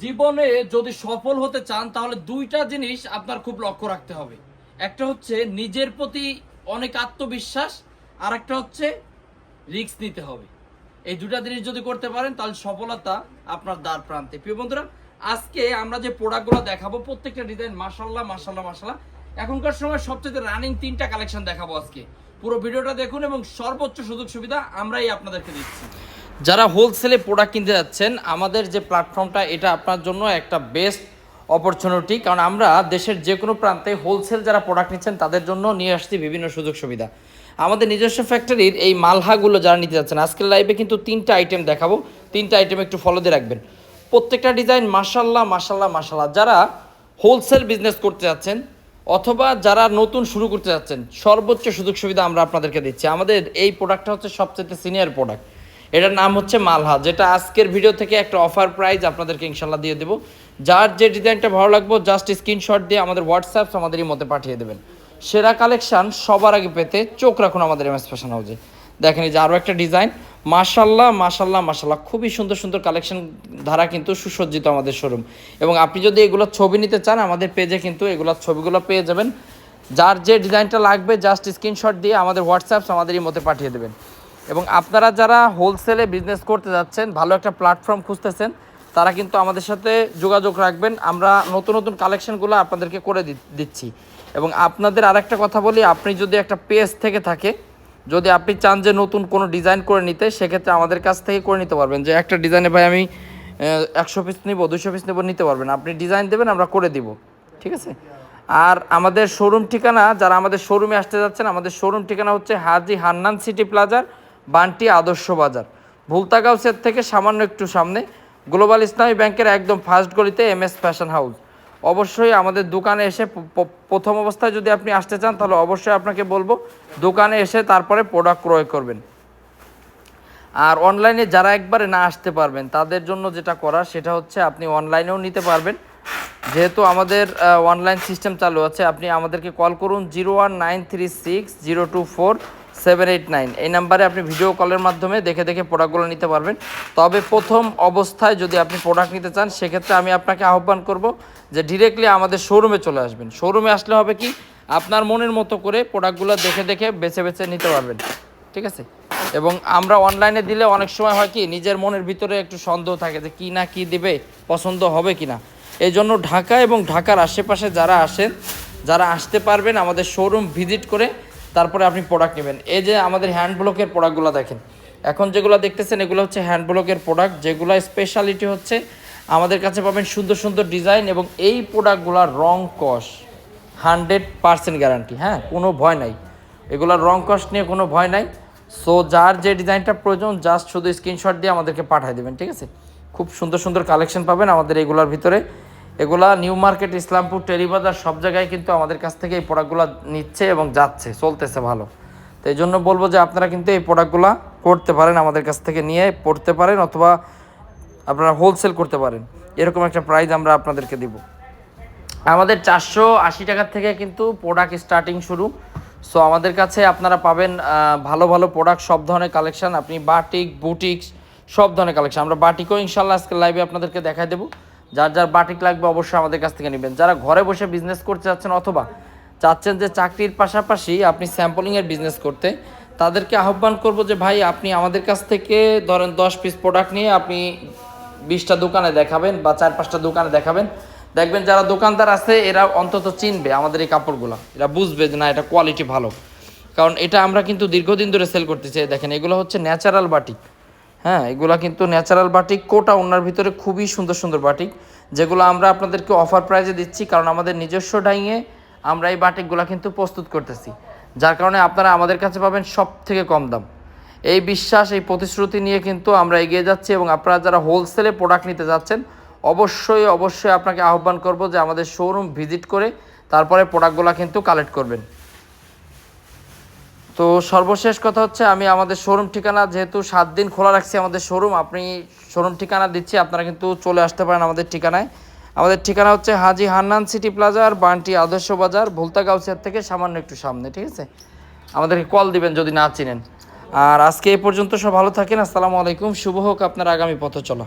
জীবনে যদি সফল হতে চান, তাহলে দুইটা জিনিস আপনার খুব লক্ষ্য রাখতে হবে। একটা হচ্ছে নিজের প্রতি অনেক আত্মবিশ্বাস আর একটা হচ্ছে রিস্ক নিতে হবে। এই দুটা জিনিস যদি করতে পারেন, তাহলে সফলতা আপনার দ্বার প্রান্তে। প্রিয় বন্ধুরা, আজকে আমরা যে প্রোডাক্টগুলো দেখাবো, প্রত্যেকটা ডিজাইন মাসাল্লাহ মাসাল্লাহ মাসাল্লাহ এখনকার সময় সবচেয়ে রানিং তিনটা কালেকশন দেখাবো আজকে। পুরো ভিডিওটা দেখুন এবং সর্বোচ্চ সুযোগ সুবিধা আমরাই আপনাদেরকে দিচ্ছি। যারা হোলসেলে প্রোডাক্ট কিনতে যাচ্ছেন, আমাদের যে প্ল্যাটফর্মটা এটা আপনার জন্য একটা বেস্ট অপরচুনিটি কারণ আমরা দেশের যে কোনো প্রান্তে হোলসেল যারা প্রোডাক্ট নিচ্ছেন, তাদের জন্য নিয়ে আসছি বিভিন্ন সুযোগ সুবিধা। আমাদের নিজস্ব ফ্যাক্টরির এই মালহাগুলো যারা নিতে যাচ্ছেন, আজকের লাইভে কিন্তু তিনটা আইটেম দেখাবো। তিনটা আইটেম একটু ফলো দিয়ে রাখবেন। প্রত্যেকটা ডিজাইন মাসাল্লাহ মাসাল্লাহ মাসাল্লাহ যারা হোলসেল বিজনেস করতে যাচ্ছেন, অথবা যারা নতুন শুরু করতে যাচ্ছেন, সর্বোচ্চ সুযোগ সুবিধা আমরা আপনাদেরকে দিচ্ছি। আমাদের এই প্রোডাক্টটা হচ্ছে সবচেয়ে সিনিয়র প্রোডাক্ট এটার নাম হচ্ছে মালহা, যেটা আজকের ভিডিও থেকে একটা অফার প্রাইজ আপনাদেরকে ইনশাল্লাহ দিয়ে দেবো। যার যে ডিজাইনটা ভালো লাগবে জাস্ট স্ক্রিনশট দিয়ে আমাদের হোয়াটসঅ্যাপ আমাদের এই মধ্যে পাঠিয়ে দেবেন। সেরা কালেকশন সবার আগে পেতে চোখ রাখুন আমাদের এম এস ফ্যাশন হাউসে দেখেন এই যে আরও একটা ডিজাইন মাশাল্লাহ মাশাল্লাহ মাশাল্লাহ খুবই সুন্দর সুন্দর কালেকশন ধারা কিন্তু সুসজ্জিত আমাদের শোরুম এবং আপনি যদি এগুলোর ছবি নিতে চান, আমাদের পেজে কিন্তু এগুলোর ছবিগুলো পেয়ে যাবেন। যার যে ডিজাইনটা লাগবে জাস্ট স্ক্রিনশট দিয়ে আমাদের হোয়াটসঅ্যাপ আমাদের এই মধ্যে পাঠিয়ে দেবেন। এবং আপনারা যারা হোলসেলে বিজনেস করতে যাচ্ছেন, ভালো একটা প্ল্যাটফর্ম খুঁজতেছেন, তারা কিন্তু আমাদের সাথে যোগাযোগ রাখবেন। আমরা নতুন নতুন কালেকশনগুলো আপনাদেরকে করে দিচ্ছি। এবং আপনাদের আরেকটা কথা বলি, আপনি যদি একটা পেজ থেকে থাকে, যদি আপনি চান যে নতুন কোনো ডিজাইন করে নিতে, সেক্ষেত্রে আমাদের কাছ থেকে করে নিতে পারবেন। যে একটা ডিজাইনে ভাই আমি একশো পিস নিব দুশো পিস নেব, নিতে পারবেন। আপনি ডিজাইন দেবেন, আমরা করে দিব। ঠিক আছে? আর আমাদের শোরুম ঠিকানা, যারা আমাদের শোরুমে আসতে যাচ্ছেন, আমাদের শোরুম ঠিকানা হচ্ছে হাজি হান্নান সিটি প্লাজার বান্টি আদর্শ বাজার। ভুলতাগাউসের থেকে সামান্য একটু সামনে, গ্লোবাল ইসলামী ব্যাংকের একদম ফার্স্ট গলিতে এম এস ফ্যাশন হাউস অবশ্যই আমাদের দোকানে এসে প্রথম অবস্থায় যদি আপনি আসতে চান, তাহলে অবশ্যই আপনাকে বলব, দোকানে এসে তারপরে প্রোডাক্ট ক্রয় করবেন। আর অনলাইনে যারা একবারে না আসতে পারবেন, তাদের জন্য যেটা করা সেটা হচ্ছে আপনি অনলাইনেও নিতে পারবেন। যেহেতু আমাদের অনলাইন সিস্টেম চালু আছে, আপনি আমাদেরকে কল করুন zero one nine three six zero two four seven eight nine এই নাম্বারে আপনি ভিডিও কলের মাধ্যমে দেখে দেখে প্রোডাক্টগুলো নিতে পারবেন। তবে প্রথম অবস্থায় যদি আপনি প্রোডাক্ট নিতে চান, সেক্ষেত্রে আমি আপনাকে আহ্বান করব যে ডিরেক্টলি আমাদের শোরুমে চলে আসবেন। শোরুমে আসলে হবে কি? আপনার মনের মতো করে প্রোডাক্টগুলো দেখে দেখে বেছে বেছে নিতে পারবেন। ঠিক আছে? এবং আমরা অনলাইনে দিলে অনেক সময় হয় কি, নিজের মনের ভিতরে একটু সন্দেহ থাকে যে কি না কি দিবে, পছন্দ হবে কি না এই জন্য ঢাকা এবং ঢাকার আশেপাশে যারা আসেন, যারা আসতে পারবেন আমাদের শোরুম ভিজিট করে তারপরে আপনি প্রোডাক্ট নেবেন। এই যে আমাদের হ্যান্ড ব্লকের প্রোডাক্টগুলো দেখেন। এখন যেগুলো দেখতেছেন, এগুলো হচ্ছে হ্যান্ড ব্লকের প্রোডাক্ট যেগুলো স্পেশালিটি হচ্ছে আমাদের কাছে পাবেন সুন্দর সুন্দর ডিজাইন এবং এই প্রোডাক্টগুলোর রং কস হান্ড্রেড পার্সেন্ট গ্যারান্টি হ্যাঁ কোনো ভয় নাই। এগুলোর রং কস্ট নিয়ে কোনো ভয় নাই। সো যার যে ডিজাইনটা প্রয়োজন জাস্ট শুধু স্ক্রিনশট দিয়ে আমাদেরকে পাঠিয়ে দেবেন, ঠিক আছে? খুব সুন্দর সুন্দর কালেকশন পাবেন আমাদের এগুলোর ভিতরে। এগুলা নিউ মার্কেট, ইসলামপুর, টেরিবাজার সব জায়গায় কিন্তু আমাদের কাছ থেকে এই প্রোডাক্টগুলো নিচ্ছে এবং যাচ্ছে, চলতেছে ভালো। তো এই জন্য বলব যে আপনারা কিন্তু এই প্রোডাক্টগুলো করতে পারেন, আমাদের কাছ থেকে নিয়ে পড়তে পারেন অথবা আপনারা হোলসেল করতে পারেন। এরকম একটা প্রাইস আমরা আপনাদেরকে দিব। আমাদের চারশো আশি টাকার থেকে কিন্তু প্রোডাক্ট স্টার্টিং শুরু। সো আমাদের কাছে আপনারা পাবেন ভালো ভালো প্রোডাক্ট সব ধরনের কালেকশন আপনি বাটিক বুটিক্স সব ধরনের কালেকশন আমরা বাটিকও ইনশাল্লাহ আজকে লাইভে আপনাদেরকে দেখাই দেবো। যার যার বাটিক লাগবে অবশ্যই আমাদের কাছ থেকে নেবেন। যারা ঘরে বসে বিজনেস করতে চাচ্ছেন অথবা চাচ্ছেন যে চাকরির পাশাপাশি আপনি স্যাম্পলিংয়ের বিজনেস করতে, তাদেরকে আহ্বান করব যে, ভাই, আপনি আমাদের কাছ থেকে ধরেন দশ পিস প্রোডাক্ট নিয়ে আপনি বিশটা দোকানে দেখাবেন বা চার, পাঁচটা দোকানে দেখাবেন। দেখবেন যারা দোকানদার আছে, এরা অন্তত চিনবে আমাদের এই কাপড়গুলো। এরা বুঝবে যে, না, এটা কোয়ালিটি ভালো। কারণ এটা আমরা কিন্তু দীর্ঘদিন ধরে সেল করতেছি এই দেখেন, এগুলো হচ্ছে ন্যাচারাল বাটিক। হ্যাঁ এগুলা কিন্তু ন্যাচারাল বাটিক কোটা ওনার ভিতরে খুবই সুন্দর সুন্দর বাটিক যেগুলো আমরা আপনাদেরকে অফার প্রাইজে দিচ্ছি, কারণ আমাদের নিজস্ব ডাইংয়ে আমরা এই বাটিকগুলো কিন্তু প্রস্তুত করতেছি। যার কারণে আপনারা আমাদের কাছে পাবেন সব থেকে কম দাম। এই বিশ্বাস, এই প্রতিশ্রুতি নিয়ে কিন্তু আমরা এগিয়ে যাচ্ছি এবং আপনারা যারা হোলসেলে প্রোডাক্ট নিতে যাচ্ছেন, অবশ্যই অবশ্যই আপনাকে আহ্বান করব যে আমাদের শোরুম ভিজিট করে তারপরে প্রোডাক্টগুলো কিন্তু কালেক্ট করবেন। তো সর্বশেষ কথা হচ্ছে আমি আমাদের শোরুম ঠিকানা যেহেতু সাত দিন খোলা রাখছি আমাদের শোরুম আপনি শোরুম ঠিকানা দিচ্ছি, আপনারা কিন্তু চলে আসতে পারেন আমাদের ঠিকানায়। আমাদের ঠিকানা হচ্ছে হাজি হান্নান সিটি প্লাজার বান্টি আদর্শ বাজার, ভুলতা গাউসিয়ার থেকে সামান্য একটু সামনে, ঠিক আছে? আমাদেরকে কল দিবেন যদি না চিনেন। আর আজকে এই পর্যন্ত সব ভালো থাকেন, আসসালামু আলাইকুম, শুভ হোক আপনার আগামী পথ চলা